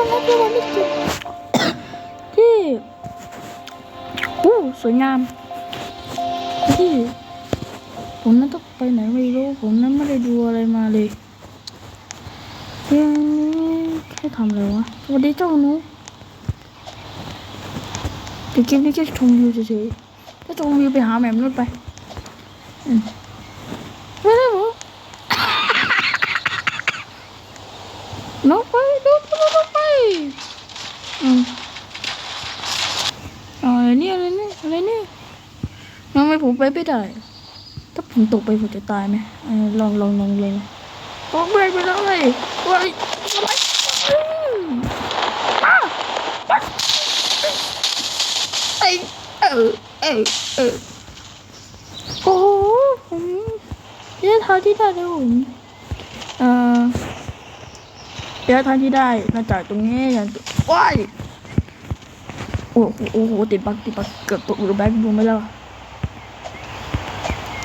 มันน่าจะวันที่เจ็ดที่โอ้สวยงามที่ผมนั้นต้องไปไหนไม่รู้ผมนั้นไม่ได้ดูอะไรมาเลยเรื่องนี้แค่ทำอะไรวะสวัสดีเจ้าหนูเดี๋ยวเกมนี้แค่ชมวิวเฉยๆถ้าชมวิวไปหาแหม่มนู่นไปไม่ได้หรอน้องไปน้องไปน้องไปอืมเอาอะไรเนี่ยอะไรเนี่ยอะไรเนี่ยทำ ไม่ได้ ถ้าผมตกไปผมจะตายไหมลองลองลองเลยนะตกไปไปเลยว้ายอะไมไอเออเออเออโอ้โหผมเนี่ยทางที่ได้เลยผมเออเดี๋ยวทางที่ได้มาจากตรงนี้อย่างว้ายโอ้โหติดบักติดบักเกือบตกหรือแบ็คบูมไปแล้ว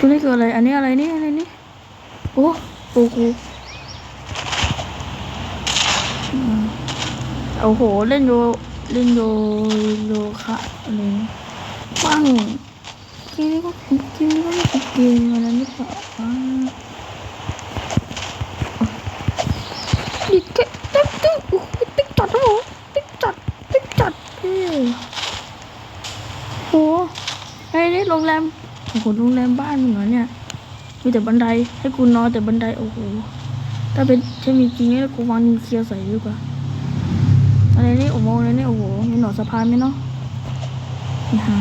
ตัวนี้คืออะไร อันนี้อะไรนี่อะไรนี่ โอ้โอ้โหอืมโอ้โห เล่นโยเล่นโยโยคะอะไรนี่ปังเกมนี้ก็เกมนี้ก็ไม่ใช่เกมอะไรนี่เปล่าอ่าดิเกติ๊กติ๊กโอ้โหติ๊กจัดนะโหติ๊กจัดติ๊กจัดเฮ้โหไอ้นี่โรงแรม โอ้โหโรงแรมบ้านมึงเหรอเนี่ยมีแต่บันไดให้กูนอนแต่บันไดโอ้โหถ้าเป็นถ้ามีจริงนี่กูวางนิวเคลียร์ใส่ดีกว่าอะไรนี่โอ้โหอะไรนี่โอ้โหมีหนอนสะพานไหมเนาะนี่ฮะ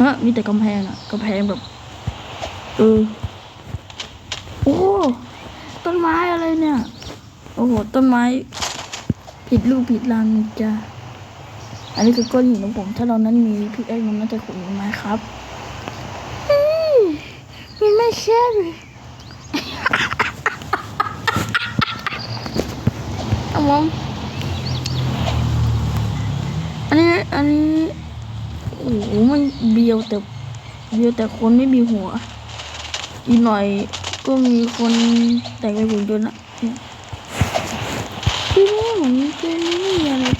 ฮ้ยมีแต่กำแพงอะกำแพงแบบเออโอ้ต้นไม้อะไรเนี่ย โอ้โห ต้นไม้ ผิดรูปผิดรังจ้ะ อันนี้คือก้อนหินของผม ถ้าเรานั้นมีพิกแอคมันน่าจะขุดไม้ครับอืมมันไม่ใช่เลยเอามองอันนี้อันนี้โอ้โหมันเบียวแต่เบียวแต่คนไม่มีหัว อีกหน่อยก็มีคนแต่งเป็นหุ่นยนต์อะเนี่ยที่นี่เหมือนเกม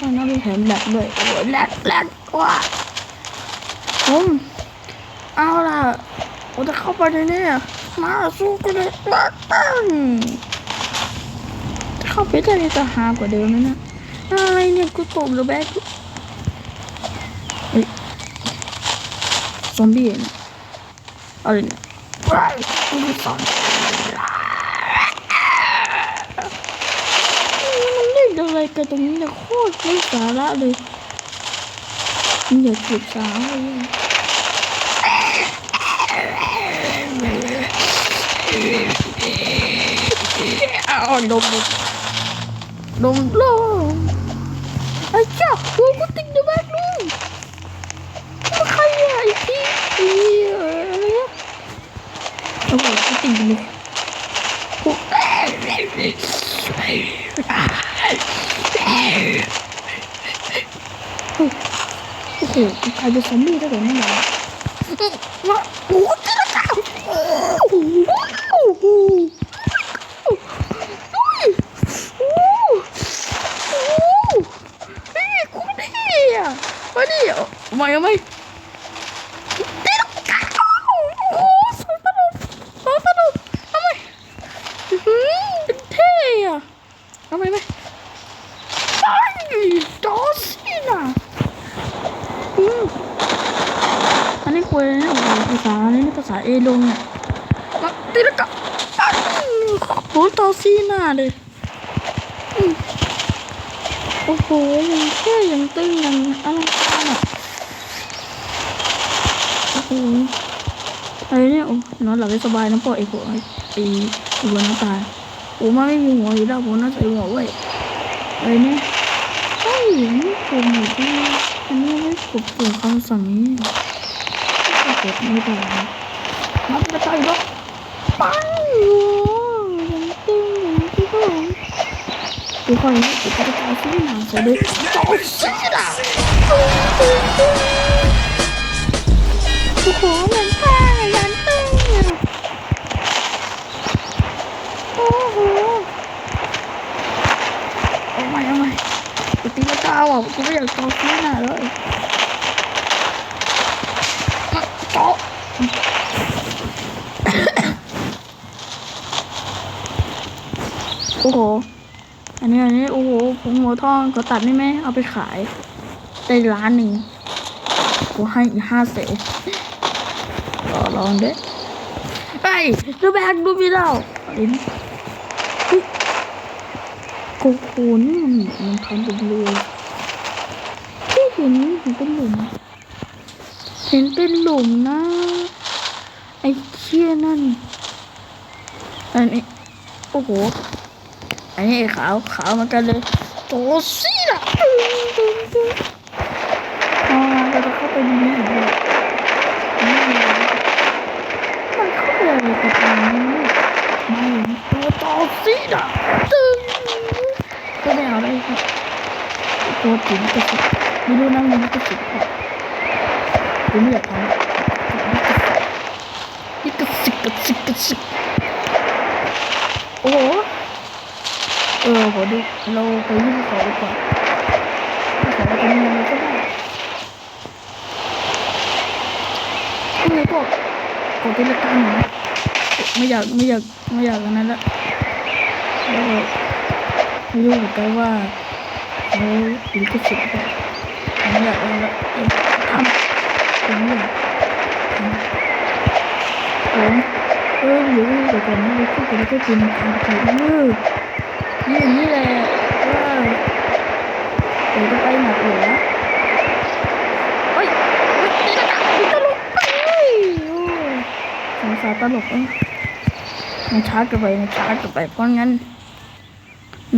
นี้ไม่มีอะไรบ้นะดูแถมแหลกด้วยโอ้โหแหลกแหลกว่ะผมเอาล่ะผมจะเข้าไปในนี้มาสู้กันเลยปังจะเข้าไปได้จะหากว่าเดิมไหมนะอะไรเนี่ยกูตบหรือแบกซอมบี้เนี่ยอะไรเนี่ยไปไม่สอนมันเล่น อะไรกันตรงนี้เนี่ยโคตรไม่สาระเลยมันอย่าเก็บสาระเลยเอาดมดมดมไอ้เจ้าดูกูติดดูบ้านลุงมันใครอะไอ้พี่ไอ้อะไรอะโอ้โหจริงๆเลยโอ้โ开着神秘这种那种。呜哇！呜呜呜呜呜！呜！呜！呜！咦，坤弟呀，快点，我有没？ อันนี้คุยนะโอ้โหภาษาอันนี้ภาษาเอลงเนี่ยมาตีละกับโอ้โหจอซีหน่าเลยโอ้โหยังเท่ยังตึงยังอลังการอะโอ้โหไอ้เนี่ยโอ้นอนหลับได้สบายนะพ่อไอ้หัวไอ้ไอ้หัวน้ำตาโอ้มาไม่มีหัวอยู่แล้วผมน่าใส่หัวไว้ไอ้เนี่ยไอ้นี่ผมอยู่ที่อันนี้ไม่กดปุ่มคำสั่งนี้ เก็บไม่ได้นะมันจะใช่ปะปังยังตึงยังตึงทุกคนนี่คือการซื้อหนังสือด้วยโอ้ยชิดะโอ้โหเหมือนป้ายันตึงโอ้โหโอ้ไม่โอ้ไม่ตีละเก้าอะกูไม่อยากต่อซื้อหนาเลย โอ้โห อันนี้อันนี้โอ้โห ผมหัวทองก็ตัดได้ไหมเอาไปขายได้ล้านหนึ่งกูให้อีห้าแสนต่อรองเด้ไอ้ดูแบกดูพี่เราเห็นโอ้โหนี่มันมันทำเป็นรือที่เห็นเห็นเป็นหลุม เห็นเป็นหลุมนะ ชี่ยนั่น อันนี้ โอ้โห อันนี้ขาวขาวเหมือนกันเลยโตซี่ล่ะอ่าเราจะเข้าไปดูนี่เลยมันเข้าไปอะไรกันตรงนี้ไม่ตัวโตซี่ละตึ้งก็ไม่เอาได้ครับตัวจิ๋วกระสิบไม่รู้นั่งมันกระสิบครับกูไม่อยากทำ นี่กระสิบกระสิบสิบโอ้โหเออขอดูเราไปที่ภูเขาดีกว่าเขาเป็นยังไงก็ได้ที่นี่ก็ขอเป็นละกันนะไม่อยากไม่อยากไม่อยากอันนั้นละแล้วก็ไม่รู้เหมือนกันว่าเขาหรือก็สุดแบบไม่อยากเอาละเออทำผมไม่อยากทำ ผมเออหรือเดียวก่อนนะเราพูดกันแล้วก็เป็นการถ่ายรูปนี่อย่างนี้แหละว่าเดี๋ยวจะไปหนักหัวเฮ้ยเฮ้ยนี่นะนี่ตลกเฮ้ยโอ้สงสารตลกเอ้ยมันช้าเกินไปมันช้าเกินไปเพราะงั้น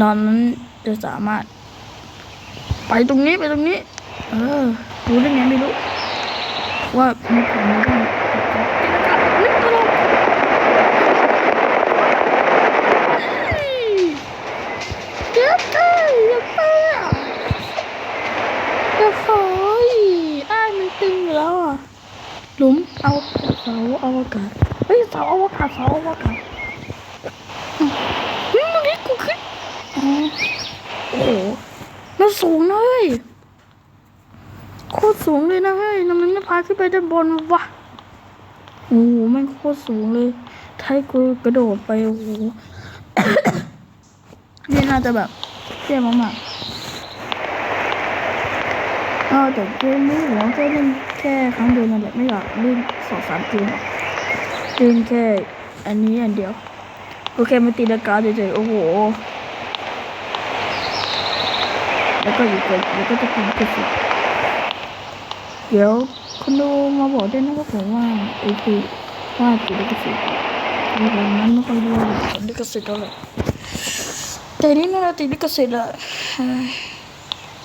นอนนั้นจะสามารถ ไปตรงนี้ไปตรงนี้ เออรู้ได้ไงไม่รู้ ว่ามีผลอะไรบ้างนี่ตลกเฮ้ย เดี๋ยวเอ้ยอย่าไปอะอย่าขอยอ้ายมันตึงอยู่แล้วอะ หลุมเอาเสาอวกาศเฮ้ยเสาอวกาศเสาอวกาศอืมเฮ้ยมันนี่กูขึ้นโอ้โหมันสูงเฮ้ยโคตรสูงเลยนะเฮ้ยน้ำมันไม่พาขึ้นไปด้านบนวะโอ้โหแมันโคตรสูงเลยถ้าให้กูกระโดดไปโอ้โหนี่น่าจะแบบเจ็บมากๆเออแต่เกมนี้ผมแค่เล่นแค่ครั้งเดียวนั่นแหละไม่อยากเล่นสองสามเกมหรอก เล่นแค่อันนี้อันเดียวก็แค่มาตีลังกาเฉยๆโอ้โห แล้วก็อยู่เกิดแล้วก็จะเป็นกระสุนเดี๋ยวคุณดูมาบอกด้วยนะครับผมว่าไอ้คือว่าติดลิขสิทธิ์ในตอนนั้นไม่ค่อยรู้ผลลิขสิทธิ์เท่าไหร่แต่นี่น่าจะติดลิขสิทธิ์อะ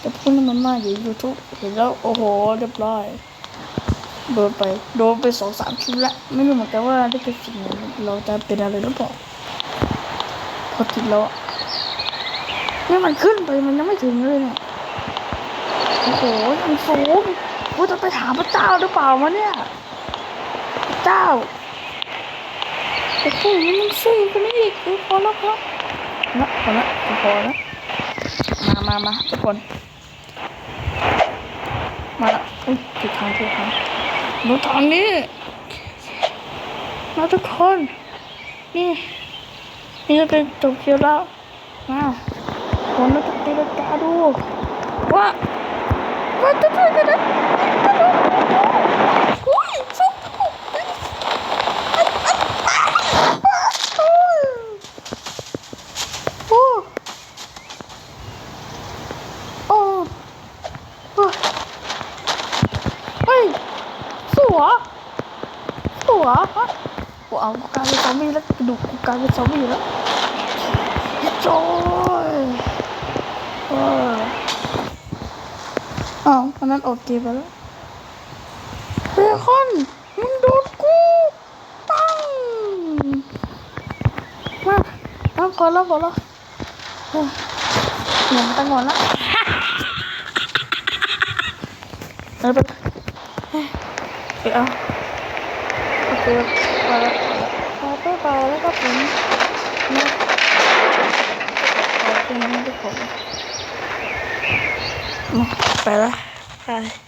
แต่พูดให้มันมากอยู่ยูทูบเห็นแล้วโอ้โหเรียบร้อย โดนไปโดนไปสองสามชิ้นละไม่รู้เหมือนกันว่าลิขสิทธิ์เนี่ยเราจะเป็นอะไรหรือเปล่าพอติดแล้วนี่มันขึ้นไปมันยังไม่ถึงเลยเนี่ยโอ้โหมันสูงกูจะไปหามพระเจ้าหรือเปล่าวะเนี่ยพระเจ้าโอ้โหนี่มันสูงกว่านี้อีกเออพอแล้วพอแล้วพอแล้วพอแล้วพอแล้วมามามาทุกคน มาละอุ้ยผิดทางผิดทาง ดูทางนี้มาทุกคน นี่ นี่จะเป็นจบเกียวแล้วมาผมจะตีลังกาดูว่าว่าจะช่วยกันนะโอ้ยสุดโอ้โอ้โอ้เฮ้ยสัวสัวฮะกูเอากูกลายเป็นซอมบี้แล้วกระดูกกูกลายเป็นซอมบี้แล้วโจ้ยเออ อ้าวอันนั้นออเกมไปแล้วเบคอนมึงโดนกูปังมาเอาพอแล้วพอแล้วโอ้ยเหนื่อยตั้งก่อนละไปไปไปเอาโอเคไปแล้วไปไปแล้วก็ผมนะขอเป็นทุกคน ไปละไป